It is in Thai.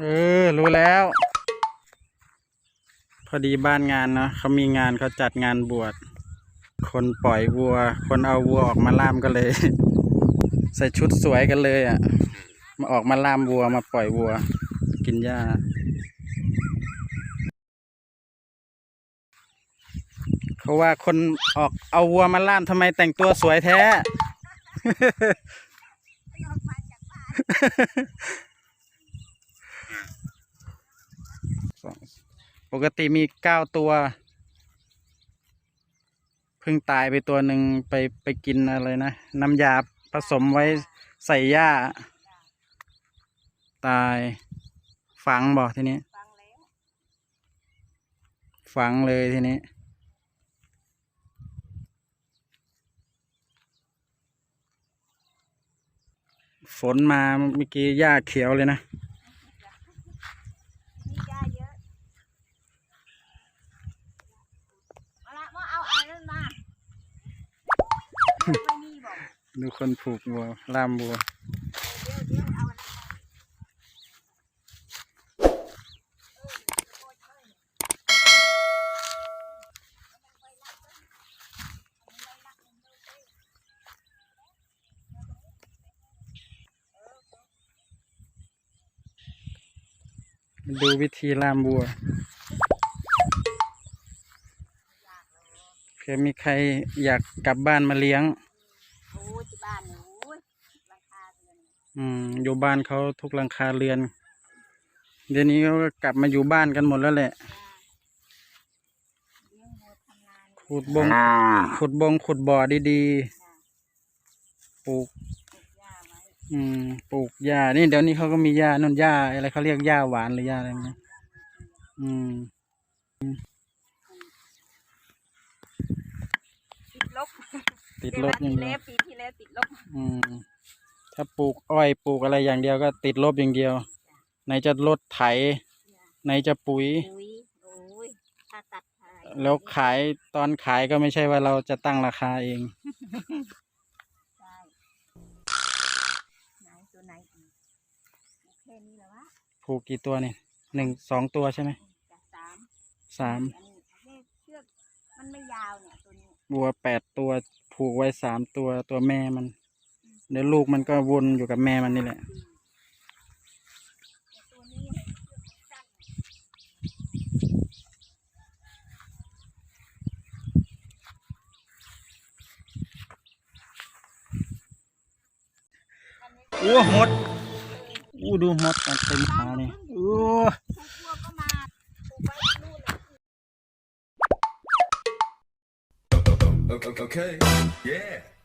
เออ รู้แล้ว พอดีบ้านงานเนาะเขามีงานเขาจัดงานบวช คนปล่อยวัว คนเอาวัวออกมาล่ามก็เลย ใส่ชุดสวยกันเลยอะ มาออกมาล่ามวัวมาปล่อยวัว กินหญ้าเขาว่าคนออกเอาวัวมาล่ามทำไมแต่งตัวสวยแท้องป กติมีเก้าตัว เพิ่งตายไปตัวหนึ่งไปไปกินอะไรนะ น้ำยาผสมไว้ใส่หญ้า ตายฝังบอกทีนี้ฝังเลยทีนี้ ฝนมาเมื่อกี้หญ้าเขียวเลยนะ มียาเยอะเอาละมาเอาอันนั้นมาไม่มีบอก ดูคนผูกวัวล่ามวัวดูวิธีล่ามวัวเผื่อมีใครอยากกลับบ้านมาเลี้ยง อ้ยที่บ้านหนูราคาเงินอืมอยู่บ้านเขาทุกหลังคาเรือน เดี๋ยวนี้เขาก็กลับมาอยู่บ้านกันหมดแล้วแหละ เลี้ยงวัวทำงานขุดบง ขุดบงขุดบ่อดีๆ ปลูก ปลูกหญ้าไว้อืม ปลูกหญ้า นี่เดี๋ยวนี้เขาก็มีหญ้านั่นหญ้าอะไรเขาเรียกหญ้าหวานหรือหญ้าอะไรนะอืม ติดลบ ติดลบอปีย่างที่เดีแล้ยววปีที่แล้วติดลบอืม ถ้าปลูกอ้อยปลูกอะไรอย่างเดียวก็ติดลบอย่างเดียว ไหนจะลดไถ ไหนจะปุ๋ย อุ้ยโอ้ยถ้าตัดขายแล้วขายตอนขายก็ไม่ใช่ว่าเราจะตั้งราคาเอง ใช่ไหนตัวไหนอีกแค่นี้แหละวะผูกกี่ตัวเนี่ยหนึ่งสองตัวใช่ไหมจากสามสามอันนี้อันนี้เชือกมันไม่ยาวเนี่ยตัวนี้ วัวแปดตัวผูกไว้สามตัวตัวแม่มันเดี๋ยวลูกมันก็วนอยู่กับแม่มันนี่แหละอกมันสั้นโอ้หมดอู้ดูหมดกันเต็มขานี่โอ้ทุกวัวก็มาปลูกไว้ Okay. okay. Yeah.